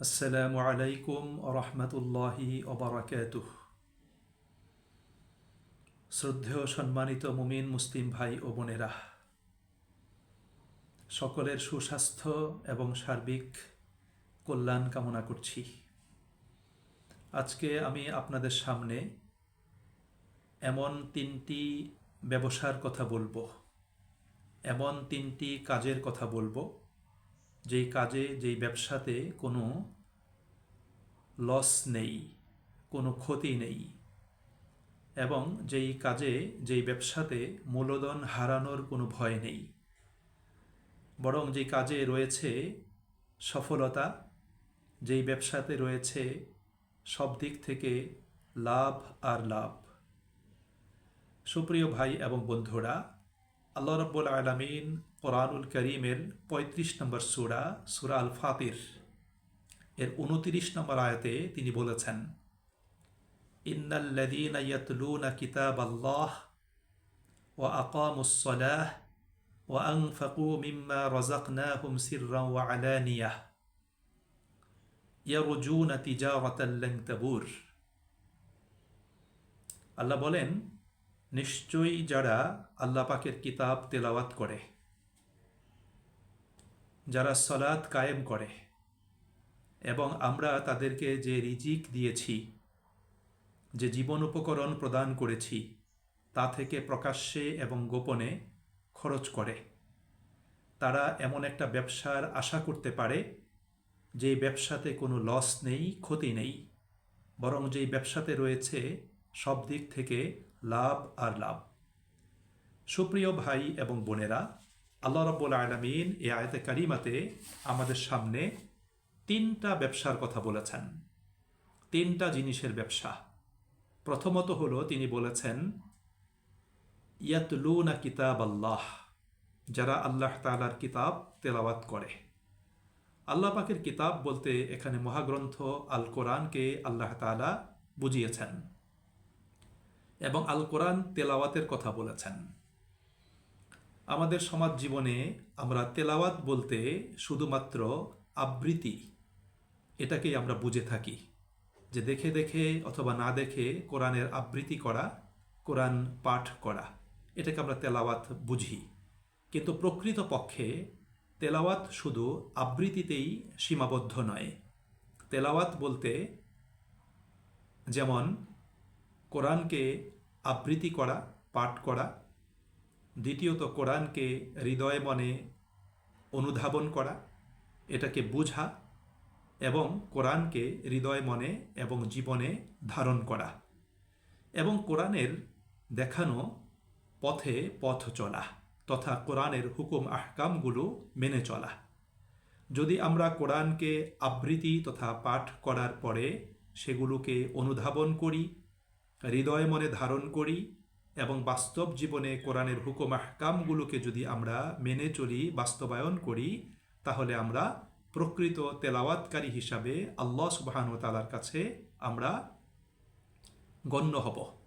আসসালামু আলাইকুম রহমতুল্লাহি ওবরাকাতুহ। শ্রদ্ধেয় সম্মানিত মুমিন মুসলিম ভাই ও বোনেরা, সকলের সুস্বাস্থ্য এবং সার্বিক কল্যাণ কামনা করছি। আজকে আমি আপনাদের সামনে এমন তিনটি ব্যবসার কথা বলব, এমন তিনটি কাজের কথা বলব যেই কাজে, যেই ব্যবসাতে কোনো লস নেই, কোনো ক্ষতি নেই এবং যেই কাজে, যেই ব্যবসাতে মূলধন হারানোর কোনো ভয় নেই। বরং যেই কাজে রয়েছে সফলতা, যেই ব্যবসাতে রয়েছে সব দিক থেকে লাভ আর লাভ। সুপ্রিয় ভাই এবং বন্ধুরা, আল্লাহ রব্বুল আলমিন কোরআনুল করিমের পঁয়ত্রিশ নম্বর সুরা সুরা আল ফাতির এর উনতিরিশ নম্বর আয়াতে তিনি বলেছেন ইন্নাল্লাদিন ইয়াতলুনা কিতাব আল্লাহ ও আকামুসলাহ ও আংফাকু মিম্মা রজাকনাহুম সিররা ওয়া আলানিয়াহ। ইয়ারজুনা তিজারাতাল লান তাবুর। আল্লাহ বলেন, নিশ্চয়ই যারা আল্লাহ পাকের কিতাব তেলাওয়াত করে যারা সলাৎ কায়েম করে। এবং আমরা তাদেরকে যে রিজিক দিয়েছি, যে জীবন উপকরণ প্রদান করেছি, তা থেকে প্রকাশ্যে এবং গোপনে খরচ করে। তারা এমন একটা ব্যবসার আশা করতে পারে, যে ব্যবসাতে কোনো লস নেই, ক্ষতি নেই, বরং যেই ব্যবসাতে রয়েছে সব দিক থেকে লাভ আর লাভ। সুপ্রিয় ভাই এবং বোনেরা আল্লাহ রব্বুল আলমিন এ আয়তে কারিমাতে আমাদের সামনে তিনটা ব্যবসার কথা বলেছেন। তিনটা জিনিসের ব্যবসা। প্রথমত হলো তিনি বলেছেন, ইয়াতলুনা কিতাব আল্লাহ যারা আল্লাহ তালার কিতাব তেলাওয়াত করে। আল্লাহ পাকের কিতাব বলতে এখানে মহাগ্রন্থ আল কোরআনকে আল্লাহ তালা বুঝিয়েছেন এবং আল কোরআন তেলাওয়াতের কথা বলেছেন। আমাদের সমাজ জীবনে আমরা তেলাওয়াত বলতে শুধুমাত্র আবৃত্তি, এটাকেই আমরা বুঝে থাকি। যে দেখে দেখে অথবা না দেখে কোরআনের আবৃত্তি করা, কোরআন পাঠ করা, এটাকে আমরা তেলাওয়াত বুঝি। কিন্তু প্রকৃত পক্ষে তেলাওয়াত শুধু আবৃত্তিতেই সীমাবদ্ধ নয়। তেলাওয়াত বলতে যেমন কোরআনকে আবৃত্তি করা, পাঠ করা দ্বিতীয়ত কোরআনকে হৃদয় মনে অনুধাবন করা, এটাকে বুঝা এবং কোরআনকে হৃদয় মনে এবং জীবনে ধারণ করা এবং কোরআনের দেখানো পথে পথ চলা তথা কোরআনের হুকুম আহকামগুলো মেনে চলা। যদি আমরা কোরআনকে আবৃত্তি তথা পাঠ করার পরে সেগুলোকে অনুধাবন করি, হৃদয় মনে ধারণ করি এবং বাস্তব জীবনে কোরআনের হুকুম আহকামগুলোকে যদি আমরা মেনে চলি, বাস্তবায়ন করি, তাহলে আমরা প্রকৃত তেলাওয়াতকারী হিসাবে আল্লাহ সুবাহানু তালার কাছে আমরা গণ্য হব।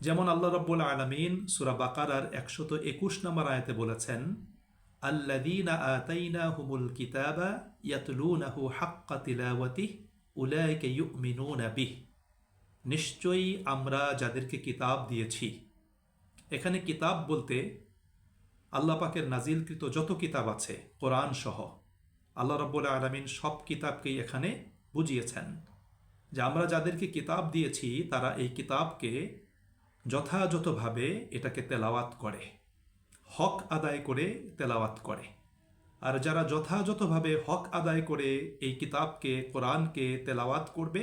যেমন আল্লাহ রব্বুল আলমিন সুরা বাকারার একশত একুশ নম্বর আয়তে বলেছেন আল্লাদিনা কিতাবা হাক্কা নিশ্চয়ই আমরা যাদেরকে কিতাব দিয়েছি এখানে কিতাব বলতে আল্লাহ পাকের নাজিলকৃত যত কিতাব আছে, কোরআন সহ, আল্লাহ রব্বুল আলমিন সব কিতাবকেই এখানে বুঝিয়েছেন। যে আমরা যাদেরকে কিতাব দিয়েছি, তারা এই কিতাবকে যথাযথভাবে এটাকে তেলাওয়াত করে, হক আদায় করে তেলাওয়াত করে। আর যারা যথাযথভাবে হক আদায় করে এই কিতাবকে, কোরআনকে তেলাওয়াত করবে,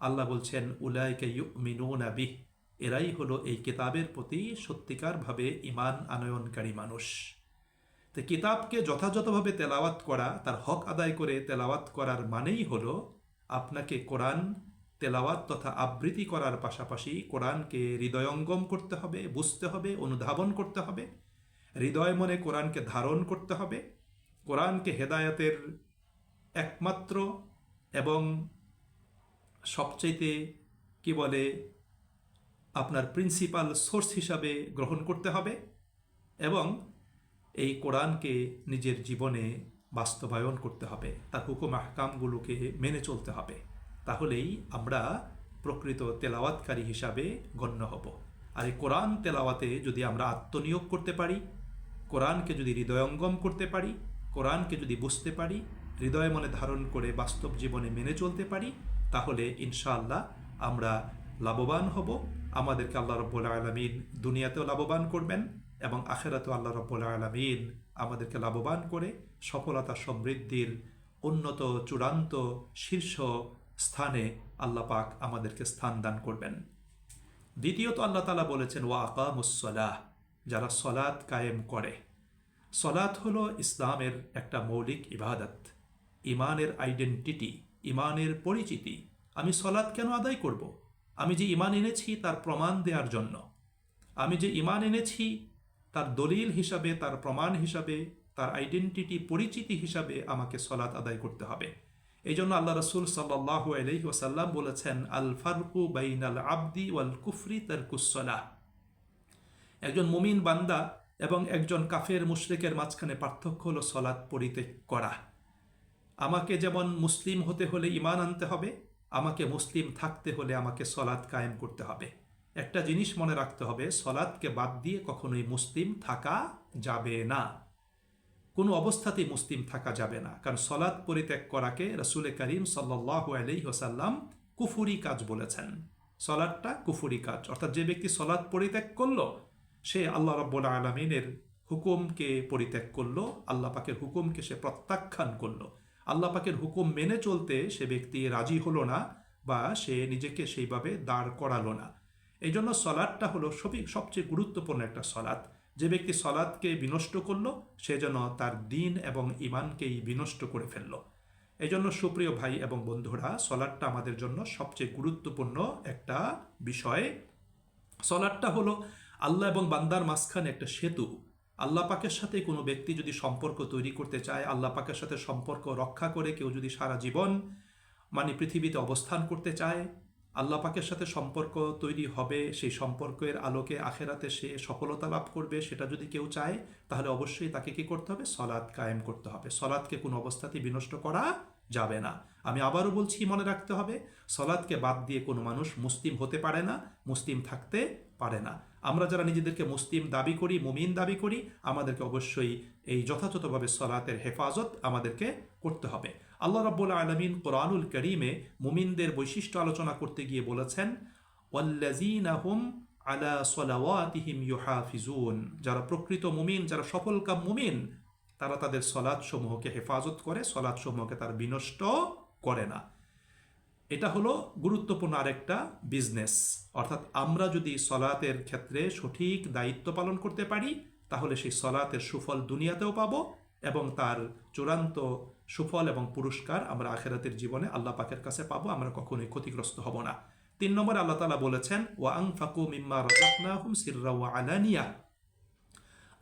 আল্লাহ বলছেন, উলাইকে ইউমিনুনা বিহ। এরাই হলো এই কিতাবের প্রতি সত্যিকারভাবে ইমান আনয়নকারী মানুষ। তো কিতাবকে যথাযথভাবে তেলাওয়াত করা, তার হক আদায় করে তেলাওয়াত করার মানেই হলো আপনাকে কোরআন তেলাওয়াত তথা আবৃত্তি করার পাশাপাশি কোরআনকে হৃদয়ঙ্গম করতে হবে, বুঝতে হবে, অনুধাবন করতে হবে। হৃদয় মনে কোরআনকে ধারণ করতে হবে। কোরআনকে হেদায়তের একমাত্র এবং সবচাইতে কি বলে আপনার প্রিন্সিপাল সোর্স হিসাবে গ্রহণ করতে হবে এবং এই কোরআনকে নিজের জীবনে বাস্তবায়ন করতে হবে, তার হুকুম আহকামগুলোকে মেনে চলতে হবে। তাহলেই আমরা প্রকৃত তেলাওয়াতকারী হিসাবে গণ্য হব। আর এই কোরআন তেলাওয়াতে যদি আমরা আত্মনিয়োগ করতে পারি, কোরআনকে যদি হৃদয়ঙ্গম করতে পারি, কোরআনকে যদি বুঝতে পারি, হৃদয় মনে ধারণ করে বাস্তব জীবনে মেনে চলতে পারি, তাহলে ইনশাআল্লাহ আমরা লাভবান হব। আমাদেরকে আল্লাহ রব্বুল আলমিন দুনিয়াতেও লাভবান করবেন এবং আখেরাতেও আল্লাহ রব্বুল আলমিন আমাদেরকে লাভবান করে সফলতা সমৃদ্ধির উন্নত চূড়ান্ত শীর্ষ স্থানে আল্লাহ পাক আমাদেরকে স্থান দান করবেন। দ্বিতীয়ত আল্লাহ তালা বলেছেন, ওয়া আকামুসলাহ যারা সলাৎ কায়েম করে। সলাৎ হলো ইসলামের একটা মৌলিক ইবাদত। ইমানের আইডেন্টিটি, ইমানের পরিচিতি। আমি সলাৎ কেন আদায় করব? আমি যে ইমান এনেছি, তার প্রমাণ দেওয়ার জন্য। আমি যে ইমান এনেছি, তার দলিল হিসাবে, তার প্রমাণ হিসাবে, তার আইডেন্টিটি পরিচিতি হিসাবে আমাকে সলাৎ আদায় করতে হবে। এই জন্য আল্লাহ রসুল সাল্লাহ আলহি ওসাল্লাম বলেছেন, আল ফারকু বাইন আল আবদি ওয়াল কুফরি তার কুসলাহ একজন মুমিন বান্দা এবং একজন কাফের মুশরিকের মাঝখানে পার্থক্য হলো সলাৎ পরিত্যাগ করা। আমাকে যেমন মুসলিম হতে হলে ইমান আনতে হবে আমাকে মুসলিম থাকতে হলে আমাকে সলাৎ কায়েম করতে হবে। একটা জিনিস মনে রাখতে হবে, সলাৎকে বাদ দিয়ে কখনোই মুসলিম থাকা যাবে না। কোনো অবস্থাতেই মুসলিম থাকা যাবে না, কারণ সলাৎ পরিত্যাগ করাকে রসুল করিম সাল্লাহ আলি হোসাল্লাম কুফুরি কাজ বলেছেন। সলাদটা কুফুরি কাজ, অর্থাৎ যে ব্যক্তি সলাদ পরিত্যাগ করল, সে আল্লাহ রব্বুল আলমিনের হুকুমকে পরিত্যাগ করল, আল্লাহ পাকের হুকুমকে সে প্রত্যাখ্যান করল। আল্লাহ পাকের হুকুম মেনে চলতে সে ব্যক্তি রাজি হলো না বা সে নিজেকে সেইভাবে দাঁড় করালো না। এই জন্য সলাদটা হলো সবই সবচেয়ে গুরুত্বপূর্ণ একটা সলাদ। যে ব্যক্তি সলাদকে বিনষ্ট করল, সে যেন তার দিন এবং ইমানকেই বিনষ্ট করে ফেলল। এই জন্য সুপ্রিয় ভাই এবং বন্ধুরা, সলাদটা আমাদের জন্য সবচেয়ে গুরুত্বপূর্ণ একটা বিষয়। সলাদটা হলো আল্লাহ এবং বান্দার মাঝখানে একটা সেতু। আল্লাহ পাকের সাথে কোনো ব্যক্তি যদি সম্পর্ক তৈরি করতে চায়, আল্লাহ পাকের সাথে সম্পর্ক রক্ষা করে কেউ যদি সারা জীবন মানে পৃথিবীতে অবস্থান করতে চায়, আল্লাহ পাকের সাথে সম্পর্ক তৈরি হবে, সেই সম্পর্কের আলোকে আখেরাতে সে সফলতা লাভ করবে, সেটা যদি কেউ চায়, তাহলে অবশ্যই তাকে কি করতে হবে? সলাদ কায়েম করতে হবে। সলাদকে কোনো অবস্থাতেই বিনষ্ট করা যাবে না। আমি আবারও বলছি, মনে রাখতে হবে সলাদকে বাদ দিয়ে কোনো মানুষ মুসলিম হতে পারে না, মুসলিম থাকতে পারে না। আমরা যারা নিজেদেরকে মুসলিম দাবি করি, মুমিন দাবি করি, আমাদেরকে অবশ্যই এই যথাযথভাবে সলাতের হেফাজত আমাদেরকে করতে হবে। আল্লাহ রাব্বুল আলমিন কোরআনুল করিমে মুমিনদের বৈশিষ্ট্য আলোচনা করতে গিয়ে বলেছেন ওয়াল্লাজিনাহুম আলা সলাওয়াতিহিম যারা প্রকৃত মুমিন, যারা সফলকাম মুমিন, তারা তাদের সলাদ সমূহকে হেফাজত করে সলাদ সমূহকে তার বিনষ্ট করে না। এটা হলো গুরুত্বপূর্ণ আরেকটা বিজনেস অর্থাৎ আমরা যদি সলাতের ক্ষেত্রে সঠিক দায়িত্ব পালন করতে পারি, তাহলে সেই সলাতের সুফল দুনিয়াতেও পাবো এবং তার চূড়ান্ত সুফল এবং পুরস্কার আমরা আখেরাতের জীবনে আল্লাহ পাকের কাছে পাবো, আমরা কখনোই ক্ষতিগ্রস্ত হব না। তিন নম্বর আল্লাহ তালা বলেছেন, ওয়াং ফাকু মিম্মা রাজাকনাহুম সিররা ওয়া আলানিয়া।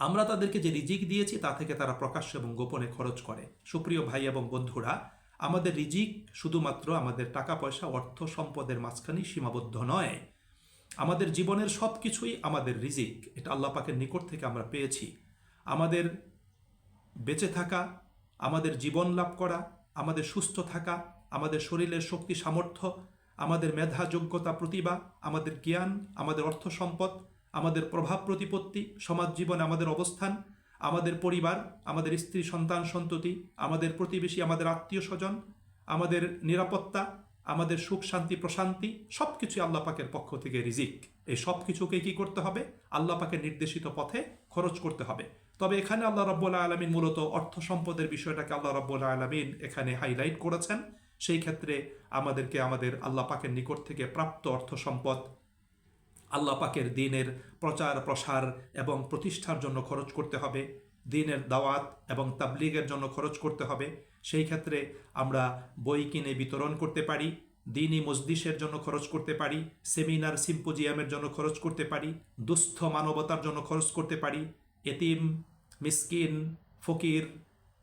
আমরা তাদেরকে যে রিজিক দিয়েছি, তা থেকে তারা প্রকাশ্য এবং গোপনে খরচ করে। সুপ্রিয় ভাই এবং বন্ধুরা আমাদের রিজিক শুধুমাত্র আমাদের টাকা পয়সা অর্থ সম্পদের মাঝখানেই সীমাবদ্ধ নয়। আমাদের জীবনের সব কিছুই আমাদের রিজিক। এটা আল্লাহ পাকের নিকট থেকে আমরা পেয়েছি। আমাদের বেঁচে থাকা, আমাদের জীবন লাভ করা, আমাদের সুস্থ থাকা, আমাদের শরীরের শক্তি সামর্থ্য, আমাদের মেধা, যোগ্যতা, প্রতিভা, আমাদের জ্ঞান, আমাদের অর্থ সম্পদ, আমাদের প্রভাব প্রতিপত্তি, সমাজ জীবনে আমাদের অবস্থান আমাদের পরিবার, আমাদের স্ত্রী, সন্তান, সন্ততি, আমাদের প্রতিবেশী, আমাদের আত্মীয় স্বজন আমাদের নিরাপত্তা, আমাদের সুখ, শান্তি, প্রশান্তি সব কিছুই আল্লাহ পাকের পক্ষ থেকে রিজিক। এই সব কিছুকে কি করতে হবে? আল্লাহ পাকের নির্দেশিত পথে খরচ করতে হবে। তবে এখানে আল্লাহ রব্বুল্লাহ আলমিন মূলত অর্থ সম্পদের বিষয়টাকে আল্লাহ রব্বুল্লাহ আলমিন এখানে হাইলাইট করেছেন। সেই ক্ষেত্রে আমাদেরকে আমাদের আল্লাহ পাকের নিকট থেকে প্রাপ্ত অর্থ সম্পদ আল্লাহ পাকের দিনের প্রচার, প্রসার এবং প্রতিষ্ঠার জন্য খরচ করতে হবে, দিনের দাওয়াত এবং তাবলিগের জন্য খরচ করতে হবে। সেই ক্ষেত্রে আমরা বই কিনে বিতরণ করতে পারি দিনই মসজিষের জন্য খরচ করতে পারি, সেমিনার, সিম্পোজিয়ামের জন্য খরচ করতে পারি, দুস্থ মানবতার জন্য খরচ করতে পারি, এতিম, মিসকিন, ফকির,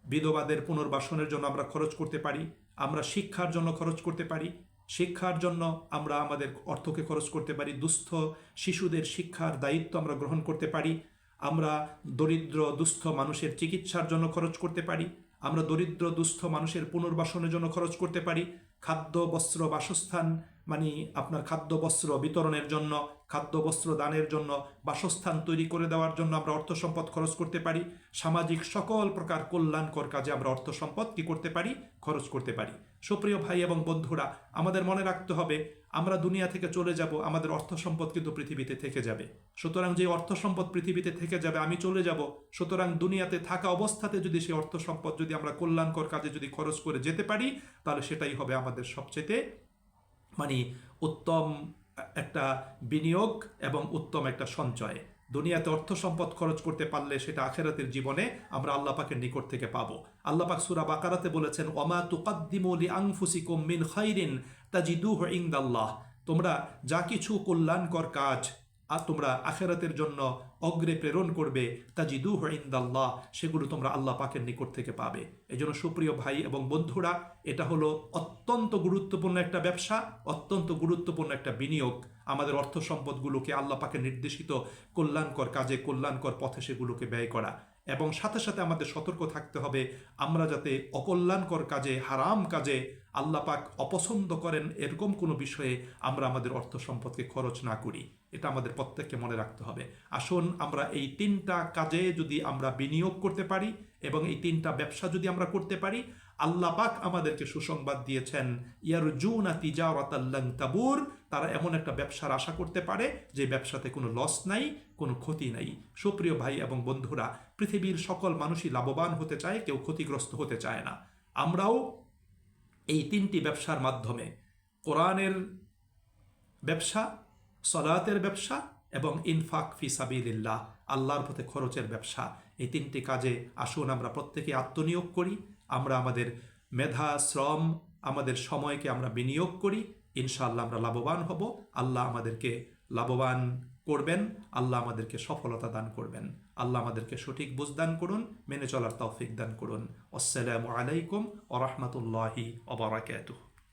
বিধবাদের পুনর্বাসনের জন্য আমরা খরচ করতে পারি, আমরা শিক্ষার জন্য খরচ করতে পারি শিক্ষার জন্য আমরা আমাদের অর্থকে খরচ করতে পারি, দুস্থ শিশুদের শিক্ষার দায়িত্ব আমরা গ্রহণ করতে পারি, আমরা দরিদ্র, দুস্থ মানুষের চিকিৎসার জন্য খরচ করতে পারি, আমরা দরিদ্র, দুস্থ মানুষের পুনর্বাসনের জন্য খরচ করতে পারি, খাদ্য, বস্ত্র, বাসস্থান মানে আপনার খাদ্য বস্ত্র বিতরণের জন্য খাদ্য বস্ত্র দানের জন্য, বাসস্থান তৈরি করে দেওয়ার জন্য আমরা অর্থ সম্পদ খরচ করতে পারি। সামাজিক সকল প্রকার কল্যাণকর কাজে আমরা অর্থ সম্পদ কি করতে পারি? খরচ করতে পারি। সুপ্রিয় ভাই এবং বন্ধুরা, আমাদের মনে রাখতে হবে, আমরা দুনিয়া থেকে চলে যাব, আমাদের অর্থ সম্পদ কিন্তু পৃথিবীতে থেকে যাবে। সুতরাং যে অর্থ সম্পদ পৃথিবীতে থেকে যাবে, আমি চলে যাব। সুতরাং দুনিয়াতে থাকা অবস্থাতে যদি সেই অর্থ সম্পদ যদি আমরা কল্যাণকর কাজে যদি খরচ করে যেতে পারি, তাহলে সেটাই হবে আমাদের সবচেয়ে মানে উত্তম একটা বিনিয়োগ এবং উত্তম একটা সঞ্চয়। দুনিয়াতে অর্থ সম্পদ খরচ করতে পারলে সেটা আখেরাতের জীবনে আমরা আল্লাহ পাকের নিকট থেকে পাব। আল্লাহ পাক সুরা বাকারাতে বলেছেন, ওমা তুকাদ্দিমলি লি আনফুসিকুম মিন খাইরিন তাজিদুহ ইনদাল্লাহ। তোমরা যা কিছু কল্যাণকর কাজ আর তোমরা আখেরাতের জন্য অগ্রে প্রেরণ করবে তাজিদু ইন্দাল্লাহ, সেগুলো তোমরা আল্লাহ পাকের নিকট থেকে পাবে। এই জন্য সুপ্রিয় ভাই এবং বন্ধুরা, এটা হলো অত্যন্ত গুরুত্বপূর্ণ একটা ব্যবসা, অত্যন্ত গুরুত্বপূর্ণ একটা বিনিয়োগ। আমাদের অর্থ সম্পদগুলোকে আল্লাহ পাকের নির্দেশিত কল্যাণকর কাজে, কল্যাণকর পথে সেগুলোকে ব্যয় করা। এবং সাথে সাথে আমাদের সতর্ক থাকতে হবে, আমরা যাতে অকল্যাণকর কাজে, হারাম কাজে আল্লাহ পাক অপছন্দ করেন এরকম কোনো বিষয়ে আমরা আমাদের অর্থ সম্পদকে খরচ না করি। এটা আমাদের প্রত্যেককে মনে রাখতে হবে। আসুন, আমরা এই তিনটা কাজে যদি আমরা বিনিয়োগ করতে পারি এবং এই তিনটা ব্যবসা যদি আমরা করতে পারি, আল্লাহ পাক আমাদেরকে সুসংবাদ দিয়েছেন ইয়ার জুনা তিজাওয়াতাল্লাং তাবুর তারা এমন একটা ব্যবসার আশা করতে পারে যে ব্যবসাতে কোনো লস নাই, কোনো ক্ষতি নাই। সুপ্রিয় ভাই এবং বন্ধুরা, পৃথিবীর সকল মানুষই লাভবান হতে চায়, কেউ ক্ষতিগ্রস্ত হতে চায় না। আমরাও এই তিনটি ব্যবসার মাধ্যমে কোরআনের ব্যবসা, সলাতের ব্যবসা এবং ইনফাক ফি সাবিলিল্লাহ, আল্লাহর পথে খরচের ব্যবসা। এই তিনটি কাজে আসুন আমরা প্রত্যেকে আত্মনিয়োগ করি, আমরা আমাদের মেধা, শ্রম, আমাদের সময়কে আমরা বিনিয়োগ করি। ইনশাআল্লাহ আমরা লাভবান হব। আল্লাহ আমাদেরকে লাভবান করবেন, আল্লাহ আমাদেরকে সফলতা দান করবেন। আল্লাহ আমাদেরকে সঠিক বুঝ দান করুন, মেনে চলার তৌফিক দান করুন। আসসালামু আলাইকুম ওরহমতুল্লাহি ওবরাকাতুহ